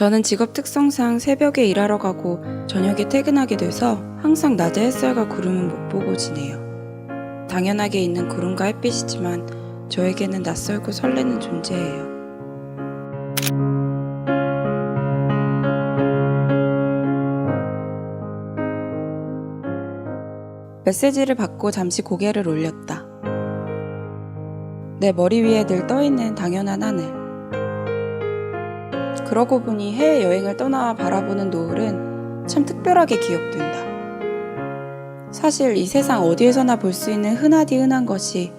저는 직업 특성상 새벽에 일하러 가고 저녁에 퇴근하게 돼서 항상 낮에 햇살과 구름은 못 보고 지내요. 당연하게 있는 구름과 햇빛이지만 저에게는 낯설고 설레는 존재예요. 메시지를 받고 잠시 고개를 올렸다. 내 머리 위에 늘 떠있는 당연한 하늘. 그러고 보니 해외 여행을 떠나 바라보는 노을은 참 특별하게 기억된다. 사실 이 세상 어디에서나 볼 수 있는 흔하디 흔한 것이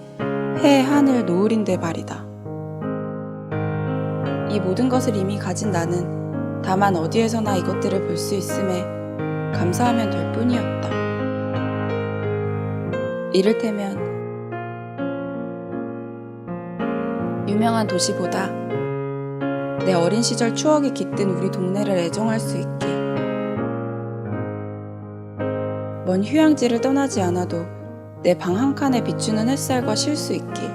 해, 하늘, 노을인데 말이다. 이 모든 것을 이미 가진 나는 다만 어디에서나 이것들을 볼 수 있음에 감사하면 될 뿐이었다. 이를테면 유명한 도시보다 내 어린 시절 추억이 깃든 우리 동네를 애정할 수 있게. 먼 휴양지를 떠나지 않아도 내 방 한 칸에 비추는 햇살과 쉴 수 있길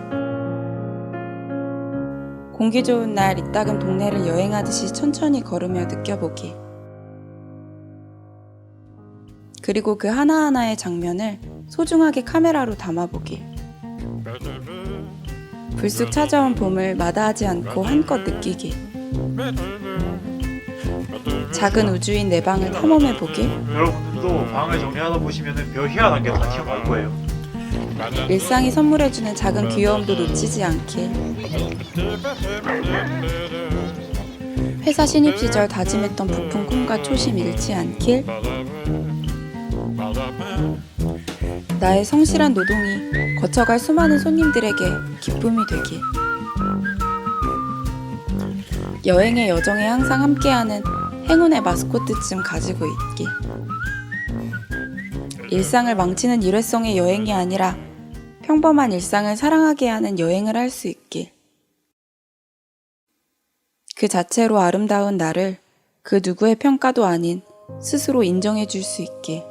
공기 좋은 날 이따금 동네를 여행하듯이 천천히 걸으며 느껴보길 그리고 그 하나하나의 장면을 소중하게 카메라로 담아보길 불쑥 찾아온 봄을 마다하지 않고 한껏 느끼길 작은 우주인 내 방을 탐험해 보길 여러분들도 방을 정리하다 보시면 별 희한한 게 다 튀어나올 거예요. 일상이 선물해주는 작은 귀여움도 놓치지 않길 회사 신입 시절 다짐했던 부푼 꿈과 초심 잃지 않길 나의 성실한 노동이 거쳐갈 수많은 손님들에게 기쁨이 되길 여행의 여정에 항상 함께하는 행운의 마스코트쯤 가지고 있길 일상을 망치는 일회성의 여행이 아니라 평범한 일상을 사랑하게 하는 여행을 할 수 있길. 그 자체로 아름다운 나를 그 누구의 평가도 아닌 스스로 인정해 줄 수 있길.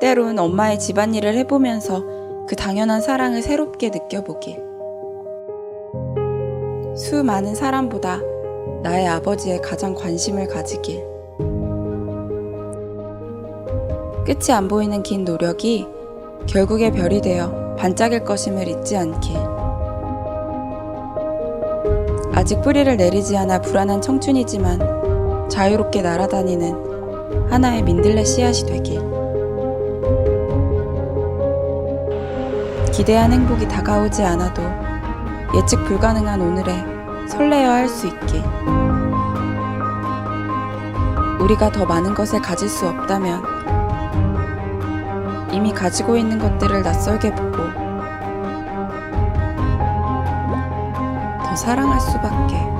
때론 엄마의 집안일을 해보면서 그 당연한 사랑을 새롭게 느껴보길. 수많은 사람보다 나의 아버지에 가장 관심을 가지길. 끝이 안 보이는 긴 노력이 결국에 별이 되어 반짝일 것임을 잊지 않길. 아직 뿌리를 내리지 않아 불안한 청춘이지만 자유롭게 날아다니는 하나의 민들레 씨앗이 되길. 기대한 행복이 다가오지 않아도 예측 불가능한 오늘에 설레어 할 수 있길. 우리가 더 많은 것을 가질 수 없다면 이미 가지고 있는 것들을 낯설게 보고 더 사랑할 수밖에.